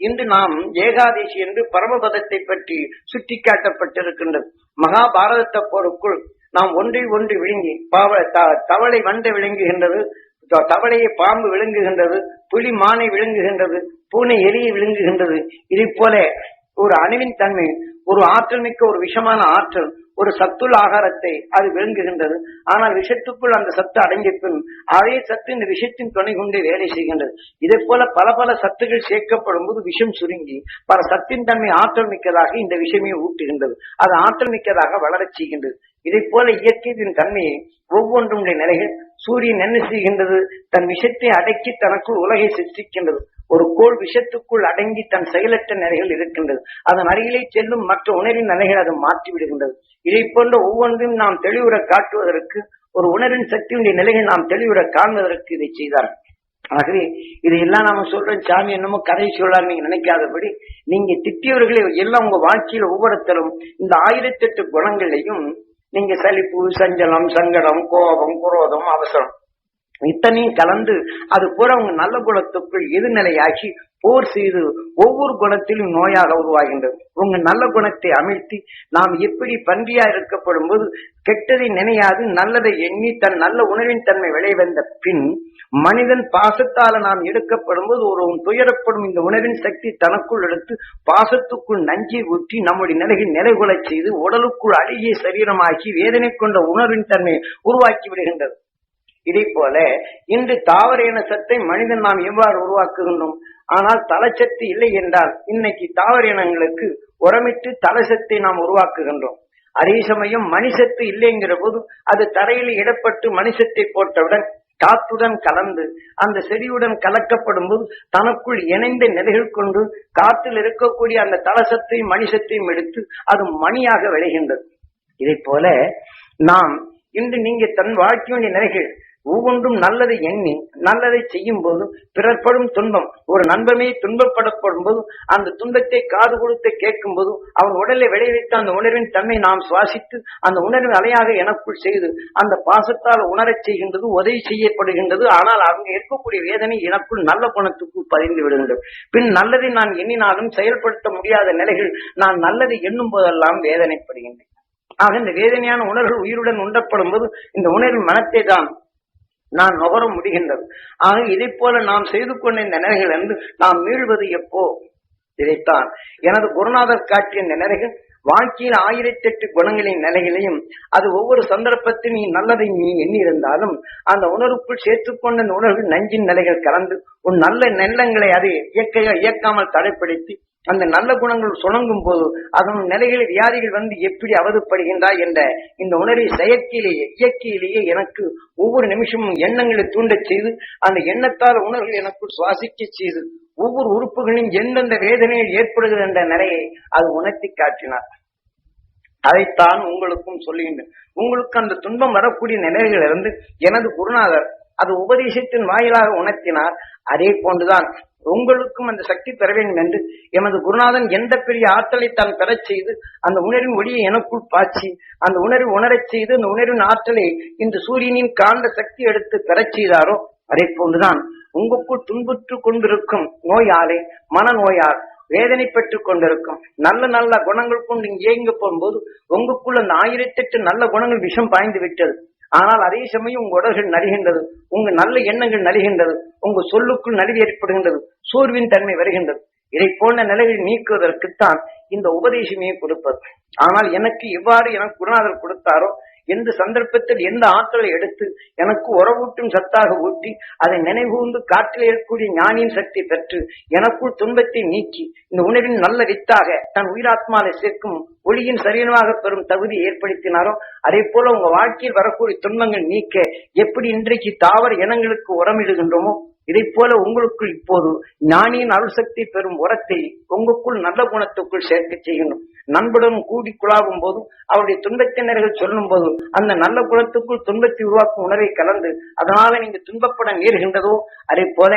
இன்று நாம் ஏகாதேசி என்று பரமபதத்தை பற்றி சுட்டிக்காட்டப்பட்டிருக்கின்றது. மகாபாரதத்தை போருக்குள் நாம் ஒன்றை ஒன்று விழுங்கி பாவ த- தவளை வண்ட விளங்குகின்றது தவளையை பாம்பு விழுங்குகின்றது புலி மானை விழுங்குகின்றது பூனை எலியை விழுங்குகின்றது. இதை போல ஒரு அணுவின் தன்மை ஒரு ஆற்றல் மிக்க ஒரு விஷமான ஆற்றல் ஒரு சத்துள் ஆகாரத்தை அது விளங்குகின்றது ஆனால் விஷத்துக்குள் அந்த சத்து அடங்கிய பின் அதே சத்து இந்த விஷத்தின் துணை கொண்டே வேலை செய்கின்றது. இதே போல பல பல சத்துகள் சேர்க்கப்படும் போது விஷம் சுருங்கி பல சத்தின் தன்மை ஆற்றல் மிக்கதாக இந்த விஷமே ஊட்டுகின்றது. அது ஆற்றல் மிக்கதாக வளரச் செய்கின்றது. இதை போல இயற்கையின் தன்மையை ஒவ்வொன்றும் நிலைகள் சூரியன் என்ன செய்கின்றது? தன் விஷத்தை அடக்கி தனக்குள் உலகை சிருஷ்டிக்கின்றது. ஒரு கோள் விஷத்துக்குள் அடங்கி தன் செயலற்ற நிலைகள் இருக்கின்றது. அதன் அருகிலே செல்லும் மற்ற உணரின் நிலைகள் அது மாற்றி விடுகின்றது. இதை போன்ற ஒவ்வொன்றையும் நாம் தெளிவுற காட்டுவதற்கு ஒரு உணரின் சக்தியுடைய நிலைகள் நாம் தெளிவுற காண்பதற்கு இதை செய்தார். ஆகவே இதையெல்லாம் நாம சொல்றோம் சாமி என்னமோ கதை சொல்லார் நீங்க நினைக்காதபடி நீங்க திட்டியவர்களை எல்லாம் உங்க வாழ்க்கையில ஒவ்வொருத்தரும் இந்த ஆயிரத்தெட்டு குணங்களையும் நீங்க சலிப்பு சஞ்சலம் சங்கடம் கோபம் குரோதம் அவசரம் இத்தனையும் கலந்து அது பூரா உங்க நல்ல குணத்துக்குள் எதிர்நிலையாக்கி போர் செய்து ஒவ்வொரு குணத்திலும் நோயாக உருவாகின்றது. உங்க நல்ல குணத்தை அமிழ்த்தி நாம் எப்படி பன்றியா இருக்கப்படும் போது கெட்டதை நினையாது நல்லதை எண்ணி தன் நல்ல உணர்வின் தன்மை விளைவந்த பின் மனிதன் பாசத்தால நாம் எடுக்கப்படும் போது ஒரு துயரப்படும் இந்த உணர்வின் சக்தி தனக்குள் எடுத்து பாசத்துக்குள் நஞ்சை ஊற்றி நம்முடைய நிலையில் நிலைகுலச் செய்து உடலுக்குள் அழுகிய சரீரமாக்கி வேதனை கொண்ட உணர்வின் தன்மை உருவாக்கி விடுகின்றது. இதை போல இன்று தாவர இன சத்தை மனிதன் நாம் எவ்வாறு உருவாக்குகின்றோம்? ஆனால் தலைச்சத்து இல்லை என்றால் இன்னைக்கு தாவர இனங்களுக்கு உரமிட்டு தலசத்தை நாம் உருவாக்குகின்றோம். அதே சமயம் மணிசத்து இல்லைங்கிற போது அது தரையில் இடப்பட்டு மணிசத்தை போட்டவுடன் காத்துடன் கலந்து அந்த செடியுடன் கலக்கப்படும் போது தனக்குள் இணைந்த நிலைகள் கொண்டு காற்றில் இருக்கக்கூடிய அந்த தலசத்தையும் மணிசத்தையும் எடுத்து அது மணியாக விளைகின்றது. இதை போல நாம் இன்று நீங்க தன் வாழ்க்கையுடைய நிலைகள் ஒவ்வொன்றும் நல்லதை எண்ணி நல்லதை செய்யும் போது பிறர்படும் துன்பம் ஒரு நண்பமே துன்பப்படப்படும் போது அந்த துன்பத்தை காது கொடுத்து கேட்கும் போது அவன் உடலை விளைவித்த அந்த உணர்வின் தன்மை நாம் சுவாசித்து அந்த உணர்வின் அலையாக எனக்குள் செய்து அந்த பாசத்தால் உணரச் செய்கின்றது உதவி செய்யப்படுகின்றது. ஆனால் அவங்க இருக்கக்கூடிய வேதனை எனக்குள் நல்ல குணத்துக்கு பதிந்து விடுகின்றது பின் நல்லதை நான் எண்ணினாலும் செயல்படுத்த முடியாத நிலைகள் நான் நல்லதை எண்ணும் போதெல்லாம் வேதனைப்படுகின்றேன். ஆக இந்த வேதனையான உணர்வு உயிருடன் உண்டப்படும் போது இந்த உணர்வின் மனத்தை தான் நான் நுகர முடிகின்றது. ஆக இதை போல நாம் செய்து கொண்ட இந்த நிலைகள் என்று நாம் மீள்வது எப்போ? இதைத்தான். எனது குருநாதர் காட்டிய இந்த நிலைகள் வாழ்க்கையில் ஆயிரத்தெட்டு குணங்களின் நிலைகளையும் அது ஒவ்வொரு சந்தர்ப்பத்தில் நீ நல்லதை நீ எண்ணியிருந்தாலும் அந்த உணர்வுக்குள் சேர்த்துக்கொண்ட அந்த உணர்வு நஞ்சின் நிலைகள் கலந்து உன் நல்ல நெல்லங்களை அது இயக்க இயக்காமல் தடைப்படுத்தி அந்த நல்ல குணங்கள் சுணங்கும் போது அதன் நிலைகளில் வியாதிகள் வந்து எப்படி அவதப்படுகின்றா என்ற இந்த உணர்வை செயற்கையிலேயே இயற்கையிலேயே எனக்கு ஒவ்வொரு நிமிஷமும் எண்ணங்களை தூண்டச் செய்து அந்த எண்ணத்தால் உணர்வு எனக்கு சுவாசிக்க செய்து ஒவ்வொரு உறுப்புகளிலும் எந்தெந்த வேதனையில் ஏற்படுகிறது என்ற நிலையை அது உணர்த்தி காட்டினார். அதைத்தான் உங்களுக்கும் சொல்லுகின்றேன். உங்களுக்கு அந்த துன்பம் வரக்கூடிய நிலைகளிலிருந்து இருந்து எனது குருநாதர் அது உபதேசத்தின் வாயிலாக உணர்த்தினார். அதே போன்றுதான் உங்களுக்கும் அந்த சக்தி பெற வேண்டும் என்று எமது குருநாதன் எந்த பெரிய ஆற்றலை தான் பெறச் செய்து அந்த உணர்வின் ஒளியை எனக்குள் பாய்ச்சி அந்த உணர்வு உணரச் செய்து அந்த உணர்வின் ஆற்றலை இந்த சூரியனின் காந்த சக்தி எடுத்து பெறச் செய்தாரோ அதே போன்றுதான் உங்களுக்குள் துன்புற்று கொண்டிருக்கும் நோயாலே மனநோயால் வேதனை பெற்றுக் கொண்டிருக்கும் நல்ல நல்ல குணங்கள் கொண்டு இயங்க போகும்போது உங்களுக்குள்ள அந்த ஆயிரத்தெட்டு நல்ல குணங்கள் விஷம் பாய்ந்து விட்டது. ஆனால் அதே சமயம் உங்க உடல்கள் நலிகின்றது. உங்க நல்ல எண்ணங்கள் நலிகின்றது. உங்க சொல்லுக்குள் நலிவு ஏற்படுகின்றது. சோர்வின் தன்மை வருகின்றது. இதை போன்ற நிலைகளை நீக்குவதற்குத்தான் இந்த உபதேசமே கொடுப்பது. ஆனால் எனக்கு எவ்வாறு எனக்கு குருநாதர் கொடுத்தாரோ எந்த சந்தர்ப்பத்தில் எந்த ஆற்றலை எடுத்து எனக்கு உறவூட்டும் சத்தாக ஊட்டி அதை நினைவுகூர்ந்து காற்றில் இருக்கக்கூடிய ஞானியின் சக்தி பெற்று எனக்குள் துன்பத்தை நீக்கி இந்த உணவின் நல்ல வித்தாக தன் உயிராத்மாவை சேர்க்கும் ஒளியின் சரீரமாக பெறும் தகுதி ஏற்படுத்தினாரோ அதே போல உங்க வாழ்க்கையில் வரக்கூடிய துன்பங்கள் நீக்க எப்படி இன்றைக்கு தாவர இனங்களுக்கு உரமிடுகின்றோமோ இதை போல உங்களுக்குள் இப்போது ஞானியின் அருள் சக்தி பெறும் உரத்தை உங்களுக்குள் நல்ல குணத்துக்குள் சேர்க்க செய்யணும். நண்புடன் கூடி குழாவும் போதும் அவருடைய துன்பத்தினர்கள் சொல்லும் போதும் அந்த நல்ல குணத்துக்குள் துன்பத்தை உருவாக்கும் உணர்வை கலந்து அதனால நீங்க துன்பப்பட நேர்கின்றதோ அதே போல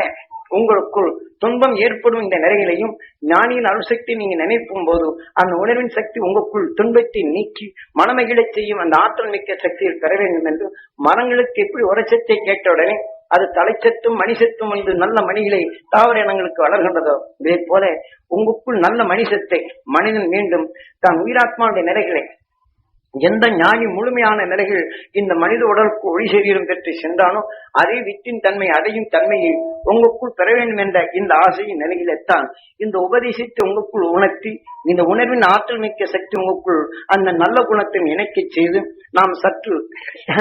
உங்களுக்குள் துன்பம் ஏற்படும் இந்த நிலையிலையும் ஞானியின் அணுசக்தி நீங்க நினைக்கும் போது அந்த உணர்வின் சக்தி உங்களுக்குள் துன்பத்தை நீக்கி மனமகிழச் செய்யும் அந்த ஆற்றல் மிக்க சக்தியை பெற வேண்டும் என்று மரங்களுக்கு எப்படி உரச்சத்தை கேட்ட உடனே அது தலைச்சத்தும் மணிசத்தும் என்று நல்ல மணிகளை தாவர இனங்களுக்கு வளர்கின்றதோ? இதே போல உங்களுக்குள் நல்ல மணிசத்தை மனிதன் மீண்டும் தான் உயிராத்மாவுடைய நிலைகளை எந்த ஞானி முழுமையான நிலைகள் இந்த மனித உடலுக்கு ஒளி சரீரம் பெற்று சென்றானோ அதே வித்தின் தன்மை அடையும் தன்மையை உங்களுக்குள் பெற வேண்டும் என்ற இந்த ஆசையின் நிலையில்தான் இந்த உபதேசத்தை உங்களுக்குள் உணர்த்தி இந்த உணர்வின் ஆற்றல் மிக்க சக்தி உங்களுக்குள் அந்த நல்ல குணத்தை இணைக்க செய்து நாம் சற்று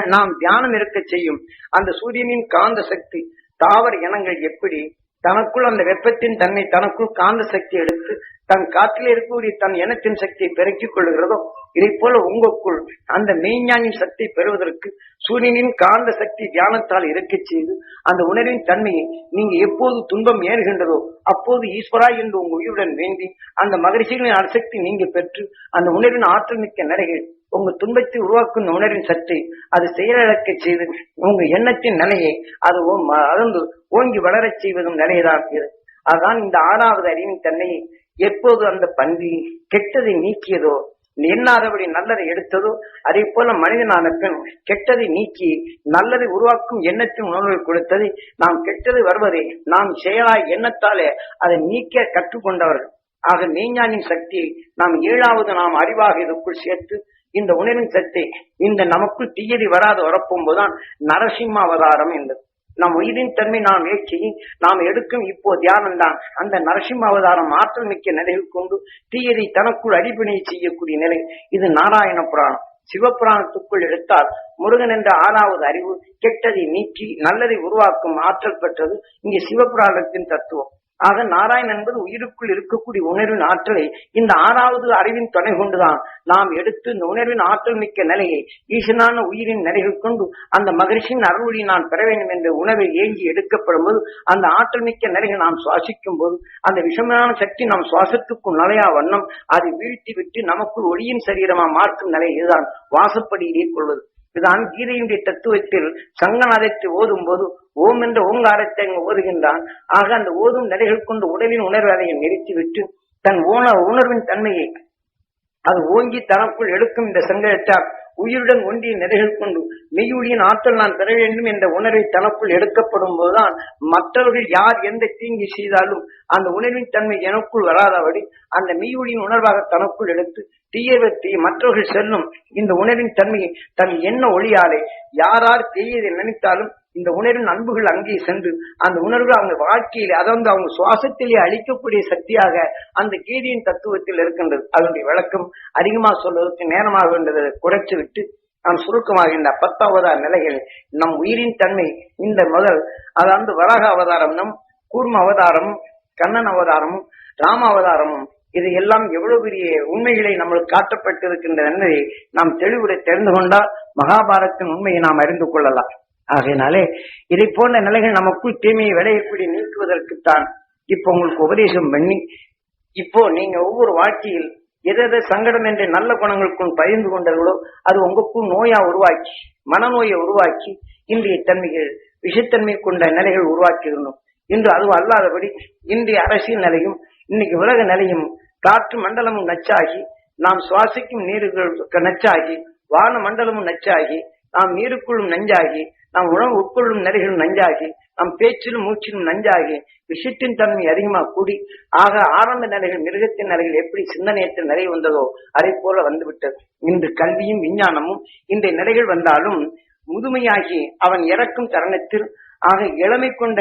நாம் தியானம் இருக்க செய்யும் அந்த சூரியனின் காந்த சக்தி தாவர இனங்கள் எப்படி தனக்குள் அந்த வெப்பத்தின் தன்மை தனக்குள் காந்த சக்தி எடுத்து தன் காற்றில் இருக்கக்கூடிய தன் இனத்தின் சக்தியை பெருக்கிக் கொள்கிறதோ இதை போல உங்களுக்குள் அந்த மெய்ஞானின் சக்தி பெறுவதற்கு சூரியனின் காந்த சக்தி தியானத்தால் இருக்க செய்து அந்த உணர்வின் தன்மையை நீங்க எப்போது துன்பம் ஏறுகின்றதோ அப்போது ஈஸ்வரா என்று உங்க உயிருடன் வேண்டி அந்த மகிழ்ச்சிகளின் அணுசக்தி நீங்க பெற்று அந்த உணர்வின் ஆற்றல் மிக்க நிலைகள் உங்க துன்பத்தை உருவாக்கும் உணர்வின் சக்தி அது செயலிழக்க செய்து உங்க எண்ணத்தின் நிலையை அது மறந்து ஓங்கி வளரச் செய்வதும் நிலையதான் இது அதுதான் இந்த ஆறாவது அறிவின் தன்மையை எப்போது அந்த பண்பி கெட்டதை நீக்கியதோ எண்ணாதபடி நல்லதை எடுத்ததோ அதே போல மனிதனான பெண் கெட்டதை நீக்கி நல்லதை உருவாக்கும் எண்ணத்தின் உணர்வை கொடுத்ததை நாம் கெட்டது வருவதை நாம் செயலாய் எண்ணத்தாலே அதை நீக்க கற்றுக்கொண்டவர்கள். ஆக மெய்ஞானின் சக்தியை நாம் ஏழாவது நாம் அறிவாக இதற்குள் சேர்த்து இந்த உணர்வின் சக்தி இந்த நமக்குள் தீயதி வராது வரப்போம்போதுதான் நரசிம்ம அவதாரம் என்பது. நம் உயிரின் தன்மை நாம் ஏற்றி நாம் எடுக்கும் இப்போ தியானம் தான். அந்த நரசிம்ம அவதாரம் ஆற்றல் மிக்க நிலையில் கொண்டு தீயதை தனக்குள் அடிப்படை செய்யக்கூடிய நிலை. இது நாராயண புராணம். சிவபுராணத்துக்குள் எடுத்தால் முருகன் என்ற ஆறாவது அறிவு கெட்டதை நீக்கி நல்லதை உருவாக்கும் ஆற்றல் பெற்றது இங்கே சிவபுராணத்தின் தத்துவம். ஆக நாராயணன் என்பது உயிருக்குள் இருக்கக்கூடிய உணர்வின் ஆற்றலை இந்த ஆறாவது அறிவின் துணை கொண்டுதான் நாம் எடுத்து இந்த உணர்வின் ஆற்றல் மிக்க நிலையை ஈசனான உயிரின் நிலைகள் கொண்டு அந்த மகிழ்ச்சியின் அருள்வழி நான் பெற வேண்டும் என்ற உணவை ஏங்கி எடுக்கப்படும் போது அந்த ஆற்றல் மிக்க நிலையை நாம் சுவாசிக்கும் போது அந்த விஷமான சக்தி நாம் சுவாசத்துக்கும் நிலையா வண்ணம் அதை வீழ்த்தி விட்டு நமக்குள் ஒளியின் சரீரமா மாற்றும் நிலை இதுதான். வாசப்படியிலே கொள்வது. இதுதான் கீதையினுடைய தத்துவத்தில் சங்கநாதத்தை ஓதும் போது ஓம் என்ற ஓங்காரத்தை அங்கு ஓதுகின்றான். ஆக அந்த ஓதும் நிலைகள் கொண்டு உடலின் உணர்வு அதை நிறுத்திவிட்டு தன் ஓன உணர்வின் தன்மையை அது ஓங்கி தனக்குள் எடுக்கும் இந்த சங்கத்தால் உயிருடன் ஒன்றிய நிலைகள் கொண்டு மெய்யொழியின் ஆற்றல் நான் பெற வேண்டும் என்ற உணர்வை தனக்குள் எடுக்கப்படும் போதுதான் மற்றவர்கள் யார் எந்த தீங்கி செய்தாலும் அந்த உணர்வின் தன்மை எனக்குள் வராதபடி அந்த மெய்யொழியின் உணர்வாக தனக்குள் எடுத்து தீயவத்தை மற்றவர்கள் செல்லும் இந்த உணர்வின் தன்மையை தன் என்ன ஒளியாலே யாரார் தீயதை நினைத்தாலும் இந்த உணர்வின் அன்புகள் அங்கே சென்று அந்த உணர்வு அவங்க வாழ்க்கையில் அதை வந்து அவங்க சுவாசத்திலே அளிக்கக்கூடிய சக்தியாக அந்த கீதியின் தத்துவத்தில் இருக்கின்றது. அதனுடைய விளக்கம் அதிகமா சொல்வதற்கு நேரமாக வேண்டதை குறைச்சு விட்டு நாம் சுருக்கமாக இந்த பத்தாவது நிலைகள் நம் உயிரின் தன்மை இந்த முதல் அதாவது வராக அவதாரம் நம் கூர்ம அவதாரம் கண்ணன் அவதாரமும் ராம அவதாரமும் இது எல்லாம் எவ்வளவு பெரிய உண்மைகளை நம்மளுக்கு காட்டப்பட்டிருக்கின்ற என்பதை நாம் தெளிவுரை தெரிந்து கொண்டால் மகாபாரத்தின் உண்மையை நாம் அறிந்து கொள்ளலாம். ஆகையினாலே இதை போன்ற நிலைகள் நமக்குள் தீமையை விளையக்கூடிய நீக்குவதற்குத்தான் இப்போ உங்களுக்கு உபதேசம் பண்ணி இப்போ நீங்க ஒவ்வொரு வாழ்க்கையில் எதெது சங்கடம் என்ற நல்ல குணங்களுக்கும் பகிர்ந்து கொண்டார்களோ அது உங்களுக்கும் நோயா உருவாக்கி மனநோயை உருவாக்கி இன்றைய தன்மைகள் விஷத்தன்மை கொண்ட நிலைகள் உருவாக்கிடணும். இன்று அதுவும் அல்லாதபடி இன்றைய அரசியல் நிலையும் இன்னைக்கு உலக நிலையும் காற்று மண்டலமும் நச்சாகி நாம் சுவாசிக்கும் நீர்கள் நச்சாகி வான மண்டலமும் நச்சாகி நாம் நீருக்குள்ளும் நஞ்சாகி நாம் உணவு உட்கொள்ளும் நிலைகளும் நஞ்சாகி நம் பேச்சிலும் மூச்சிலும் நஞ்சாகி விஷத்தின் தன்மை அதிகமாக கூடி ஆக ஆரம்ப நிலைகள் மிருகத்தின் நிலைகள் எப்படி சிந்தனையத்தில் நிலை வந்ததோ அதை போல வந்துவிட்டது. இன்று கல்வியும் விஞ்ஞானமும் இந்த நிலைகள் வந்தாலும் முதுமையாகி அவன் இறக்கும் தருணத்தில் ஆக இளமை கொண்ட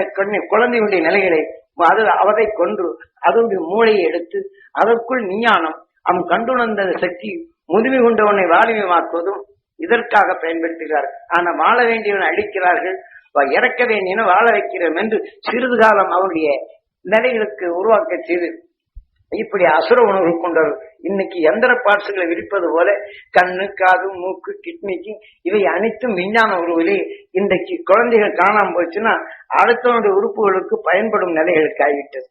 குழந்தையுடைய நிலைகளை அது அவரை கொன்று அதனுடைய மூளையை எடுத்து அதற்குள் விஞ்ஞானம் அவன் கண்டுணர்ந்த சக்தி முதுமை கொண்டவனை வாலிபமாக்குவதும் இதற்காக பயன்படுத்துகிறார்கள் ஆனா வாழ வேண்டியவன் அழிக்கிறார்கள். இறக்க வேண்டியன வாழ வைக்கிறோம் என்று சிறிது காலம் அவருடைய நிலைகளுக்கு உருவாக்க செய்து இப்படி அசுர உணர்வு கொண்டவர். இன்னைக்கு எந்திர பார்ட்ஸ்களை விரிப்பது போல கண்ணு காது மூக்கு கிட்னிக்கு இவை அனைத்தும் விஞ்ஞான உருவிலே இன்றைக்கு குழந்தைகள் காணாம போச்சுன்னா அடுத்தவனுடைய உறுப்புகளுக்கு பயன்படும் நிலைகளுக்கு ஆகிவிட்டது.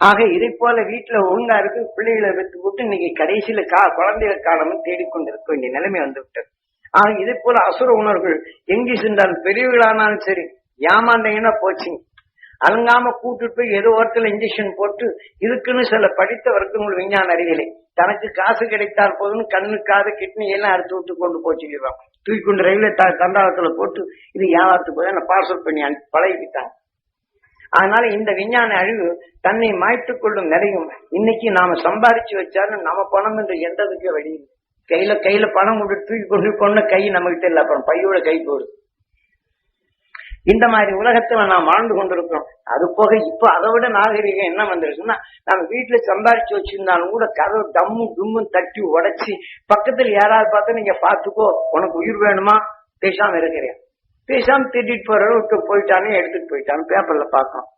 ஆக இதை போல வீட்டுல ஒழுங்கா இருக்கு பிள்ளைகளை வைத்து போட்டு இன்னைக்கு கடைசியில கா குழந்தைகள் காலமும் தேடிக்கொண்டிருக்க வேண்டிய நிலைமை வந்து விட்டது ஆக இதே போல அசுர உணர்வுகள் எங்கே சென்றாலும் பெரியவர்களானாலும் சரி ஏமாந்தீங்கன்னா போச்சுங்க அலங்காம கூட்டிட்டு போய் ஏதோ ஒருத்தர் இன்ஜெக்ஷன் போட்டு இதுக்குன்னு சில படித்த உங்களுக்கு விஞ்ஞான அறிவிலே தனக்கு காசு கிடைத்தால் போதும் கண்ணு காது கிட்னி எல்லாம் அறுத்து விட்டு கொண்டு போச்சுக்கிறான் தூக்கி கொண்டு ரயில்வே த- தண்டாளத்துல போட்டு இது வியாபாரத்துக்கு போய் பார்சல் பண்ணி அனுப்பி பழகிட்டாங்க அதனால இந்த விஞ்ஞான அழிவு தன்னை மாய்த்துக் கொள்ளும் நிறையும் இன்னைக்கு நாம சம்பாதிச்சு வச்சாலும் நம்ம பணம் என்று எந்ததுக்கு வழி இல்லை. கையில கையில பணம் கொண்டு தூக்கி கொண்டு கொண்டு கை நம்மகிட்ட இல்ல. அப்புறம் பையோட கை போடுது இந்த மாதிரி உலகத்துல நாம் வாழ்ந்து கொண்டிருக்கிறோம். அது போக இப்ப அதை விட நாகரிகம் என்ன வந்துருச்சுன்னா நம்ம வீட்டுல சம்பாரிச்சு வச்சிருந்தாலும் கூட கதவு டம்மு டும்மு தட்டி உடைச்சி பக்கத்துல யாராவது பார்த்தா நீங்க பாத்துக்கோ உனக்கு உயிர் வேணுமா? பேசாம இருக்கிறேன் பேசாம திட்டிட்டு போற விட்டு போயிட்டானே எடுத்துட்டு போயிட்டான்னு பேப்பர்ல பாக்கணும்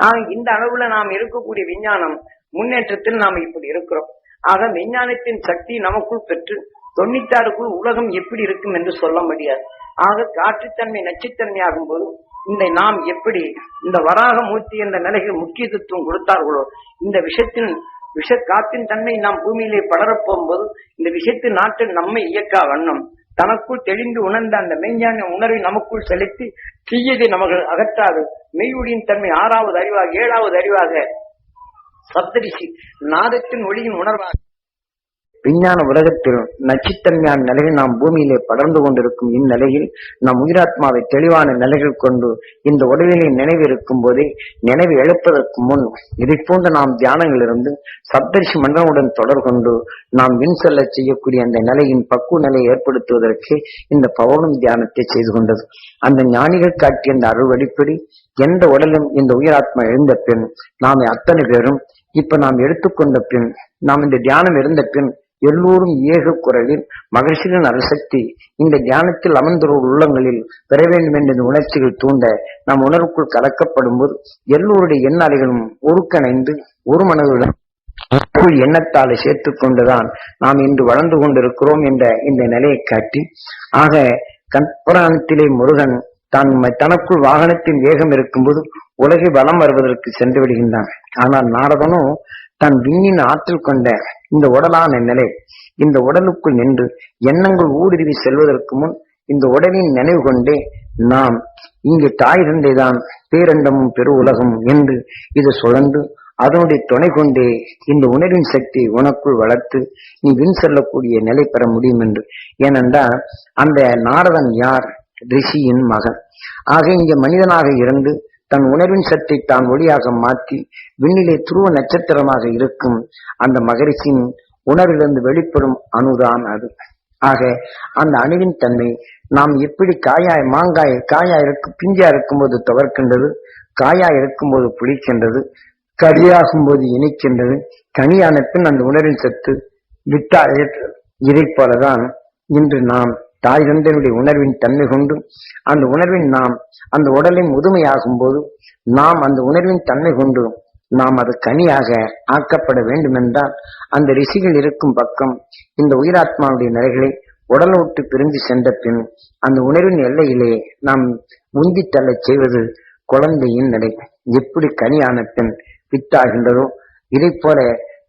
ஆக இந்த அளவுல நாம் இருக்கக்கூடிய விஞ்ஞானம் முன்னேற்றத்தில் நாம் இப்படி இருக்கிறோம். ஆக விஞ்ஞானத்தின் சக்தி நமக்குள் பெற்று தொண்ணூத்தாறுக்குள் உலகம் எப்படி இருக்கும் என்று சொல்ல முடியாது. ஆக காற்றுத்தன்மை நச்சுத்தன்மை ஆகும்போது இந்த நாம் எப்படி இந்த வராக மூர்த்தி என்ற நிலையில் முக்கியத்துவம் கொடுத்தார்களோ இந்த விஷத்தின் விஷ காற்றின் தன்மை நாம் பூமியிலே படரப்போகும்போது இந்த விஷத்தின் நாட்டில் நம்மை இயக்கா வண்ணம். தனக்குள் தெளிந்து உணர்ந்த அந்த மெய்ஞான உணர்வை நமக்குள் செலுத்தி தீயதை நமக்கு அகற்றாது. மெய்யுடியின் தன்மை ஆறாவது அறிவாக ஏழாவது அறிவாக சப்தரிசி நாதத்தின் ஒளியின் உணர்வாக. விஞ்ஞான உலகத்தில் நச்சுத்தன்மையான நிலையில் நாம் பூமியிலே படர்ந்து கொண்டிருக்கும் இந்நிலையில் நம் உயிராத்மாவை தெளிவான நிலைகள் கொண்டு இந்த உடலிலே நினைவு இருக்கும் போதே நினைவு எழுப்பதற்கு முன் இதை போன்ற நாம் தியானங்களிலிருந்து சப்தரிஷி மன்னனுடன் தொடர் கொண்டு நாம் விண் செல்ல செய்யக்கூடிய அந்த நிலையின் பக்குவ நிலையை ஏற்படுத்துவதற்கு இந்த பவனம் தியானத்தை செய்து கொண்டது. அந்த ஞானிகள் காட்டிய அந்த அறுவடிப்படி எந்த உடலும் இந்த உயிராத்மா எழுந்த பின் நாம் அத்தனை பேரும் இப்ப நாம் எடுத்துக்கொண்ட பின் நாம் இந்த தியானம் இருந்த பின் எல்லோரும் ஏக குரலில் மகிழ்ச்சியின் அரசக்தி இந்த தியானத்தில் அமர்ந்துள்ள உள்ளங்களில் பெற வேண்டும் என்ற உணர்ச்சிகள் தூண்ட நம் உணர்வுக்குள் கலக்கப்படும் போது எல்லோருடைய எண்ண அலைகளும் ஒரு மனதுடன் எண்ணத்தாலே சேர்த்து கொண்டுதான் நாம் இன்று வளர்ந்து கொண்டிருக்கிறோம் என்ற இந்த நிலையை காட்டி ஆக கற்புராணத்திலே முருகன் தான் தனக்குள் வாகனத்தின் வேகம் இருக்கும்போது உலகை வலம் வருவதற்கு சென்று விடுகின்றான். ஆனால் நாரதனோ தன் விண்ணின் ஆற்றல் கொண்ட இந்த உடலான நிலை இந்த உடலுக்குள் நின்று எண்ணங்கள் ஊடுருவி செல்வதற்கு முன் இந்த உடலின் நினைவு கொண்டே நாம் இங்கு தாய் தந்தைதான் பேரண்டமும் பெரு உலகம் என்று இது சுழந்து அதனுடைய துணை கொண்டே இந்த உணர்வின் சக்தி உனக்குள் வளர்த்து நீ வின் செல்லக்கூடிய நிலை பெற முடியும் என்று. ஏனென்றால் அந்த நாரதன் யார்? ரிஷியின் மகன். ஆக இங்க மனிதனாக இருந்து தன் உணர்வின் சத்தை தான் ஒளியாக மாற்றி விண்ணிலே துருவ நட்சத்திரமாக இருக்கும் அந்த மகரிஷியின் உணர்விலிருந்து வெளிப்படும் அணுதான் அது. ஆக அந்த அணுவின் தன்மை நாம் எப்படி காயாய் மாங்காய் காயா இருக்கு பிஞ்சா இருக்கும்போது துவர்க்கின்றது காயா இருக்கும்போது புளிக்கின்றது கரியாகும் போது இணைக்கின்றது கனியான பின் அந்த உணர்வின் சத்து விட்டா இதை போலதான் இன்று நாம் தாய் தந்தையுடைய உணர்வின் தன்மை கொண்டு அந்த உணர்வின் நாம் அந்த உடலின் முதுமையாகும் போது நாம் அந்த உணர்வின் தன்மை கொண்டு நாம் அது கனியாக ஆக்கப்பட வேண்டும் என்றால் அந்த ரிஷிகள் இருக்கும் பக்கம் இந்த உயிராத்மாவுடைய நிலைகளை உடலை விட்டு பிரிந்து சென்ற பின் அந்த உணர்வின் எல்லையிலே நாம் முந்தி தள்ள செய்வது குழந்தையின் நிலை. எப்படி கனியான பின் வித்தாகின்றதோ இதை போல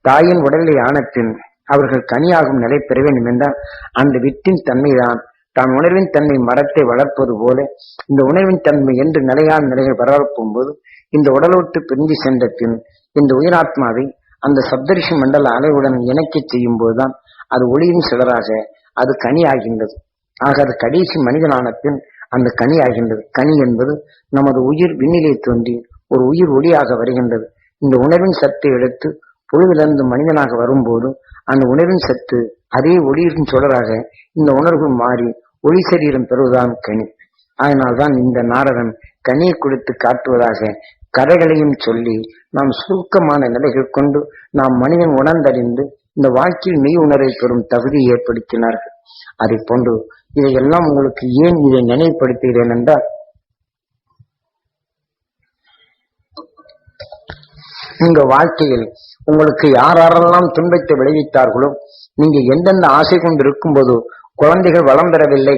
தாயின் உடலை ஆன பின் அவர்கள் கனியாகும் நிலை பெற வேண்டும் என்றால் அந்த வித்தின் தன்மைதான். தான் உணர்வின் தன்மை மரத்தை வளர்ப்பது போல இந்த உணர்வின் தன்மை என்று நிலையான நிலைகள் வரப்போகும் போது இந்த உடலோட்டு பிரிஞ்சு சென்ற பின் இந்த உயிராத்மாவை அந்த சப்தரிஷி மண்டல அலைவுடன் இணைக்கச் செய்யும் போதுதான் அது ஒளியின் சிலராக அது கனி ஆகின்றது ஆக அது கடைசி மனிதனான பின் அந்த கனி ஆகின்றது கனி என்பது நமது உயிர் விண்ணிலே தோன்றி ஒரு உயிர் ஒளியாக வருகின்றது. இந்த உணர்வின் சத்தை எடுத்து பொழுதிலிருந்து மனிதனாக வரும்போது அந்த உணர்வின் சத்து அதே ஒளியின் சுடராக இந்த உணர்வு மாறி ஒளி சரீரம் பெறுவதுதான் கனி. அதனால்தான் இந்த நாரதன் கனியை கொடுத்து காட்டுவதாக கதைகளையும் சொல்லி நாம் சுருக்கமான நிலைகள் கொண்டு நாம் மனிதன் உணர்ந்தறிந்து இந்த வாழ்க்கையில் மெய் உணர்வை பெறும் தகுதியை ஏற்படுத்தினார்கள். அதை போன்று இதையெல்லாம் உங்களுக்கு ஏன் இதை நினைவுபடுத்துகிறேன் என்றால் உங்க வாழ்க்கையில் உங்களுக்கு யாரெல்லாம் துன்பத்தை விளைவித்தார்களோ நீங்க எந்தெந்த ஆசை கொண்டு இருக்கும்போது குழந்தைகள் வளம் பெறவில்லை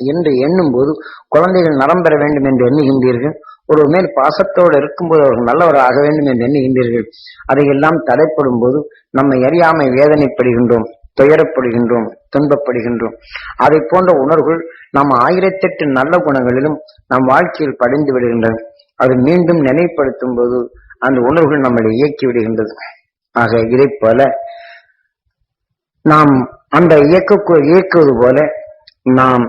என்று எண்ணும் போது குழந்தைகள் நலம் பெற வேண்டும் என்று எண்ணுகின்றீர்கள். ஒரு மேல் பாசத்தோடு இருக்கும்போது அவர்கள் நல்லவராக ஆக வேண்டும் என்று எண்ணுகின்றீர்கள். அதையெல்லாம் தடைப்படும் போது நம்மை அறியாமை வேதனைப்படுகின்றோம் துயரப்படுகின்றோம் துன்பப்படுகின்றோம். அதை போன்ற உணர்வுகள் நம் ஆயிரத்தெட்டு நல்ல குணங்களிலும் நம் வாழ்க்கையில் படிந்து விடுகின்றன. அது மீண்டும் நினைப்படுத்தும் போது அந்த உணர்வுகள் நம்மளை இயக்கி விடுகின்றது. ஆக இதை போல நாம் அந்த இயக்க இயக்குவது போல நாம்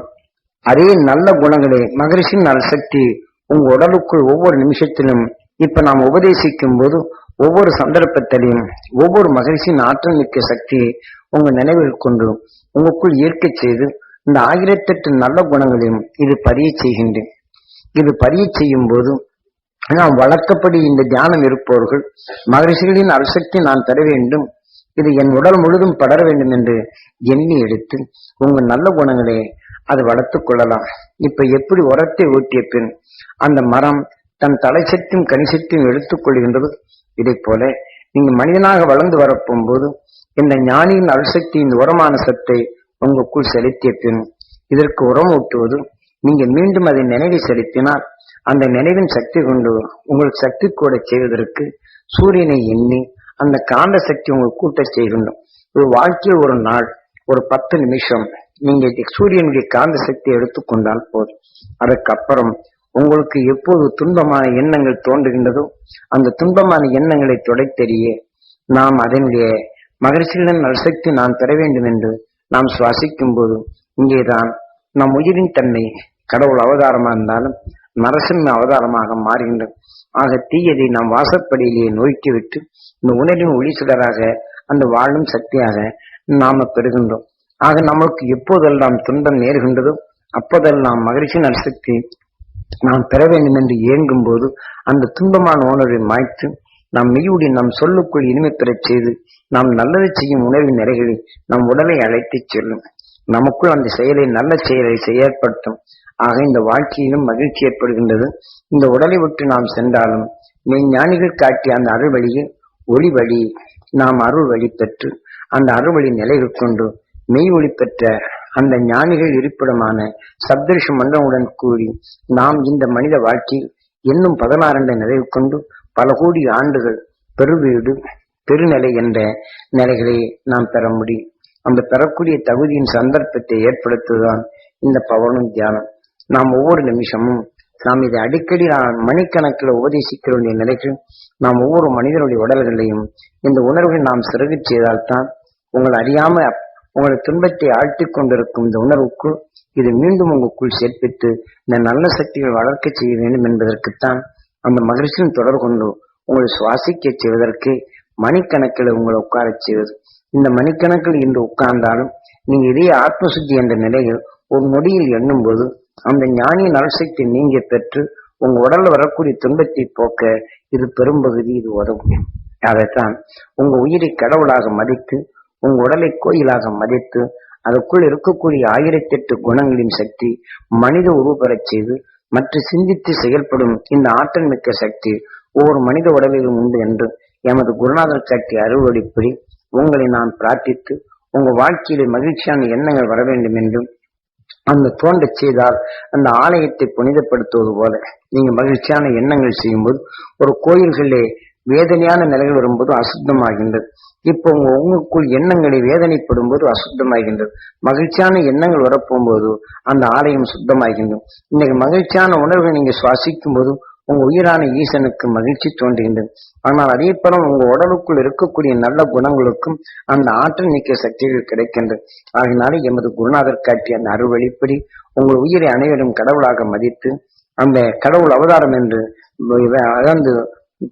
அதே நல்ல குணங்களே மகரிஷின் நல் சக்தி உங்க உடலுக்குள் ஒவ்வொரு நிமிஷத்திலும் இப்ப நாம் உபதேசிக்கும் போது ஒவ்வொரு சந்தர்ப்பத்திலையும் ஒவ்வொரு மகிழ்ச்சியின் ஆற்றல் மிக்க சக்தியை உங்க நினைவில் கொண்டு உங்களுக்குள் இயற்கை செய்து இந்த ஆயிரத்தெட்டு நல்ல குணங்களையும் இது பதிய செய்கின்றேன். இது பதிய செய்யும் போது நாம் வழக்கப்படி இந்த தியானம் இருப்பவர்கள் மகரிஷிகளின் அரசக்தி நான் தர வேண்டும் இது என் உடல் முழுதும் படர வேண்டும் என்று எண்ணி எடுத்து உங்க நல்ல குணங்களை அது வளர்த்துக் கொள்ளலாம். இப்ப எப்படி உரத்தை ஊட்டிய பின் அந்த மரம் தன் தலைச்சத்தையும் கனிசத்தையும் எடுத்துக் கொள்கின்றது? இதை போல நீங்க மனிதனாக வளர்ந்து வரப்போகும்போது இந்த ஞானியின் அரசக்தியின் உரமான சத்தை உங்களுக்குள் செலுத்திய பின் இதற்கு உரம் ஊட்டுவது நீங்க மீண்டும் அதை நினைவை செலுத்தினால் அந்த நினைவின் சக்தி கொண்டு உங்கள் சக்தி கூட செய்வதற்கு சூரியனை எண்ணி அந்த காந்த சக்தி உங்களுக்கு கூட்ட செய்கின்றோம் ஒரு வாழ்க்கையில் ஒரு நாள் ஒரு பத்து நிமிஷம் நீங்க சூரியனுடைய காந்த சக்தியை எடுத்துக்கொண்டால் போதும். அதுக்கப்புறம் உங்களுக்கு எப்போது துன்பமான எண்ணங்கள் தோன்றுகின்றதோ அந்த துன்பமான எண்ணங்களை துடைத்தெறிய நாம் அதனுடைய மகிழ்ச்சியுடன் நல்சக்தி நான் பெற வேண்டும் என்று நாம் சுவாசிக்கும் போது இங்கேதான் நம் உயிரின் தன்மை கடவுள் அவதாரமா இருந்தாலும் நரசிம்ம அவதாரமாக மாறுகின்றது ஆக தீயதை நாம் வாசப்படியிலேயே நோய்க்கிவிட்டு இந்த உணரின் ஒளி சுடராக அந்த வாழும் சக்தியாக நாம பெறுகின்றோம். ஆக நமக்கு எப்போதெல்லாம் துன்பம் நேர்கின்றதோ அப்போதெல்லாம் மகிழ்ச்சி நற்சக்தி நாம் பெற வேண்டும் என்று இயங்கும் போது அந்த துன்பமான உணர்வை மாய்த்து நாம் மெய்யுடி நம் சொல்லுக்குள் இனிமை பெறச் செய்து நாம் நல்லது செய்யும் உணர்வின் நிறைகளை நம் உடலை அழைத்துச் செல்லும். நமக்குள் அந்த செயலை நல்ல செயலை ஏற்படுத்தும். ஆக இந்த வாழ்க்கையிலும் மகிழ்ச்சி ஏற்படுகின்றது. இந்த உடலை விட்டு நாம் சென்றாலும் மெய்ஞானிகள் காட்டிய அந்த அருள் வழியில் ஒளி வழி நாம் அருள் வழி பெற்று அந்த அருள் வழி நிலைகள் கொண்டு மெய் ஒளி பெற்ற அந்த ஞானிகள் இருப்பிடமான சப்தரிஷ மண்டலமுடன் கூடி நாம் இந்த மனித வாழ்க்கையில் இன்னும் பதினாறண்டை நிலைவு கொண்டு பல கோடி ஆண்டுகள் பெருவீடு பெருநிலை என்ற நிலைகளை நாம் பெற முடியும் அந்த பெறக்கூடிய தகுதியின் சந்தர்ப்பத்தை ஏற்படுத்துவதுதான் இந்த பவனும் தியானம். நாம் ஒவ்வொரு நிமிஷமும் நாம் இதை அடிக்கடி நான் மணிக்கணக்கில் உபதேசிக்க வேண்டிய நிலைக்கு நாம் ஒவ்வொரு மனிதனுடைய உடல்களையும் இந்த உணர்வுகள் நாம் சிறகு செய்தால்தான் உங்களை அறியாம உங்களை துன்பத்தை ஆழ்த்திக் கொண்டிருக்கும் இந்த உணர்வுக்குள் இது மீண்டும் உங்களுக்குள் சேர்ப்பித்து இந்த நல்ல சக்திகள் வளர்க்க செய்ய வேண்டும் என்பதற்குத்தான் அந்த மகிழ்ச்சியின் தொடர் கொண்டு உங்களை சுவாசிக்க செய்வதற்கு மணிக்கணக்கில் உங்களை உட்காரச் செய்வது. இந்த மணிக்கணக்கில் இன்று உட்கார்ந்தாலும் நீங்க இதே ஆத்மசுத்தி என்ற நிலையில் ஒரு நொடியில் எண்ணும் போது அந்த ஞானியின் அலசக்தி நீங்க பெற்று உங்க உடல்ல வரக்கூடிய துன்பத்தை போக்க இது பெரும்பகுதி இது உதவும். அதைத்தான் உங்க உயிரை கடவுளாக மதித்து உங்க உடலை கோயிலாக மதித்து அதுக்குள் இருக்கக்கூடிய ஆயிரத்தி எட்டு குணங்களின் சக்தி மனித உருவப்பெறச் செய்து மற்ற சிந்தித்து செயல்படும் இந்த ஆற்றல் மிக்க சக்தி ஒவ்வொரு மனித உடலிலும் உண்டு என்று எமது குருநாதர் காட்டிய அறுவடைப்படி உங்களை நான் பிரார்த்தித்து உங்க வாழ்க்கையிலே மகிழ்ச்சியான எண்ணங்கள் வர வேண்டும் என்றும் அந்த தோண்டச் செய்தால் அந்த ஆலயத்தை புனிதப்படுத்துவது போல நீங்க மகிழ்ச்சியான எண்ணங்கள் செய்யும்போது ஒரு கோயில்களிலே வேதனையான நிலைகள் வரும்போது அசுத்தமாகின்றது. இப்போ உங்க உங்களுக்குள் எண்ணங்களை வேதனைப்படும் போது அசுத்தமாகின்றது. மகிழ்ச்சியான எண்ணங்கள் வரப்போகும்போது அந்த ஆலயம் சுத்தமாகின்றது. இன்னைக்கு மகிழ்ச்சியான உணர்வை நீங்க சுவாசிக்கும் போதும் உங்க உயிரான ஈசனுக்கு மகிழ்ச்சி தோன்றுகின்றது. ஆனால் அதே பலம் உங்க உடலுக்குள் இருக்கக்கூடிய நல்ல குணங்களுக்கும் அந்த ஆற்றல் நீக்க சக்திகள் கிடைக்கின்றது. ஆகினால எமது குருநாதர் காட்டிய அந்த அறுவழிப்படி உங்கள் உயிரை அனைவரும் கடவுளாக மதித்து அந்த கடவுள் அவதாரம் என்று அதாவது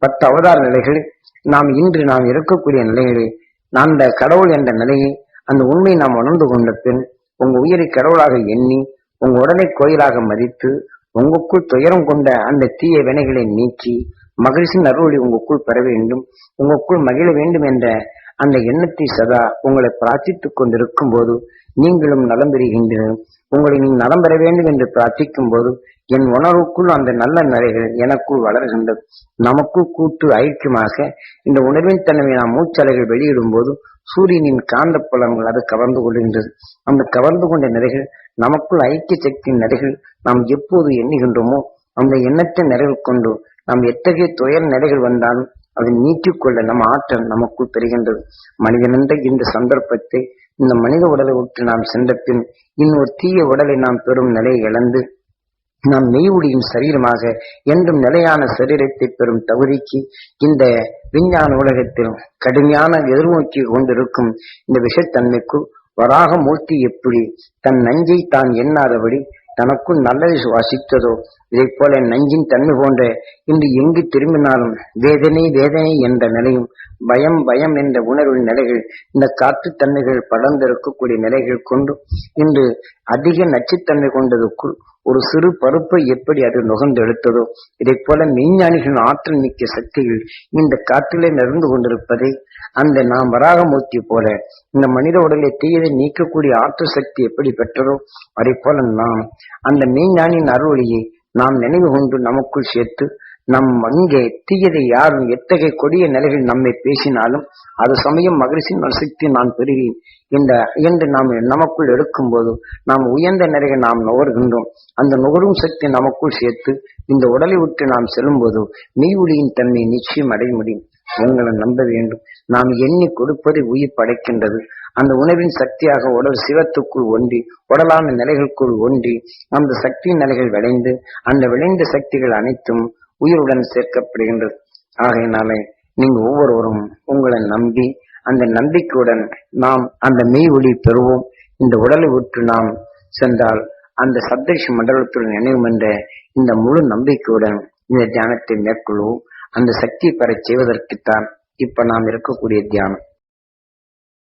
பத்து அவதார நிலைகள் நாம் இன்று நாம் இருக்கக்கூடிய நிலைகளில் அந்த கடவுள் என்ற நிலையை அந்த உண்மை நாம் உணர்ந்து கொண்ட பின் உங்க உயிரை கடவுளாக எண்ணி உங்க உடலை கோயிலாக மதித்து உங்களுக்குள் துயரம் கொண்ட அந்த தீய வினைகளை நீக்கி மகிழ்ச்சியின் அருளி உங்களுக்குள் பெற வேண்டும். உங்களுக்குள் மகிழ வேண்டும் என்ற அந்த எண்ணத்தை சதா உங்களை பிரார்த்தித்துக் கொண்டிருக்கும் போது நீங்களும் நலம் பெறுகின்றனர் உங்களை நீ நலம் பெற வேண்டும் என்று பிரார்த்திக்கும் போது என் உணர்வுக்குள் அந்த நல்ல நிலைகள் எனக்குள் வளர்கின்றது நமக்குள் கூட்டு ஐக்கியமாக இந்த உணர்வின் தன்மை நாம் மூச்சலைகள் வெளியிடும் போது சூரியனின் காந்த புலங்கள் அது கவர்ந்து கொள்கின்றது. அந்த கவர்ந்து கொண்ட நிறைகள் நமக்குள் ஐக்கிய சக்தியின் நிறைகள் நாம் எப்போது எண்ணுகின்றோமோ அந்த எண்ணத்தை நிறைவு கொண்டு நாம் எத்தகைய துயர் நிறைகள் வந்தாலும் அதை நீக்கிக் கொள்ள நம் ஆற்றல் நமக்குள் பெறுகின்றது. மனிதனென்ற இந்த சந்தர்ப்பத்தை இந்த மனித உடலை விட்டு நாம் சென்ற பின் இன்னொரு தீய உடலை நாம் பெறும் நிலையை இழந்து நாம் மெய்வுடியும் சரீரமாக என்றும் நிலையான சரீரத்தை பெறும் தகுதிக்கு இந்த விஞ்ஞான உலகத்தில் கடுமையான எதிர்நோக்கி கொண்டிருக்கும் இந்த விஷத்தன்மைக்கு வராக மூர்த்தி எப்படி தன் நஞ்சை தான் எண்ணாதபடி தனக்குள் நல்லதை சுவாசித்ததோ இதை போல நஞ்சின் தன்மை போன்ற இன்று எங்கு திரும்பினாலும் வேதனை வேதனை என்ற நிலையும் பயம் பயம் என்ற உணர்வின் நிலைகள் இந்த காற்று தன்மைகள் படர்ந்திருக்கக்கூடிய நிலைகள் கொண்டு இன்று அதிக நச்சுத்தன்மை கொண்டதுக்குள் ஒரு சிறு பருப்பை எப்படி அது நுகர்ந்தெடுத்ததோ இதை இதைப் போல மெய்ஞானிகளின் ஆற்றல் மிக்க சக்திகள் இந்த காற்றிலே நடந்து கொண்டிருப்பதை அந்த நாம் வராகமூர்த்தி போல இந்த மனித உடலை தீயதை நீக்கக்கூடிய ஆற்றல் சக்தி எப்படி பெற்றதோ அதை போல நாம் அந்த மெய்ஞானியின் அருளொளியை நாம் நினைவு கொண்டு நமக்குள் சேர்த்து நம் அங்கே தீயதை யாரும் எத்தகைய கொடிய நிலைகள் நம்மை பேசினாலும் அது சமயம் மகிழ்ச்சியின் சக்தி நான் பெறுகிறேன் இந்த என்று நாம் நமக்குள் எடுக்கும்போது நாம் உயர்ந்த நிலையை நாம் நுகர்கின்றோம். அந்த நுகரும் சக்தி நமக்குள் சேர்த்து இந்த உடலை விட்டு நாம் செல்லும்போது மெய் ஒளியின் தன்மை நிச்சயம் அடைய முடியும். உங்களை நம்ப வேண்டும். நாம் எண்ணி கொடுப்பது உயிர் படைக்கின்றது. அந்த உணவின் சக்தியாக உடல் சிவத்துக்குள் ஒன்றி உடலான நிலைகளுக்குள் ஒன்றி அந்த சக்தியின் நிலைகள் விளைந்து அந்த விளைந்த சக்திகள் அனைத்தும் உயிருடன் சேர்க்கப்படுகின்றது. ஆகையினாலே நீங்க ஒவ்வொருவரும் உங்களை நம்பி அந்த நம்பிக்கையுடன் நாம் அந்த மெய் ஒளி பெறுவோம். இந்த உடலை விட்டு நாம் சென்றால் அந்த சப்தேஷ மண்டலத்துடன் இணையும் என்ற இந்த முழு நம்பிக்கையுடன் இந்த தியானத்தை மேற்கொள்வோம். அந்த சக்தியை பெறச் செய்வதற்குத்தான் இப்ப நாம் இருக்கக்கூடிய தியானம்.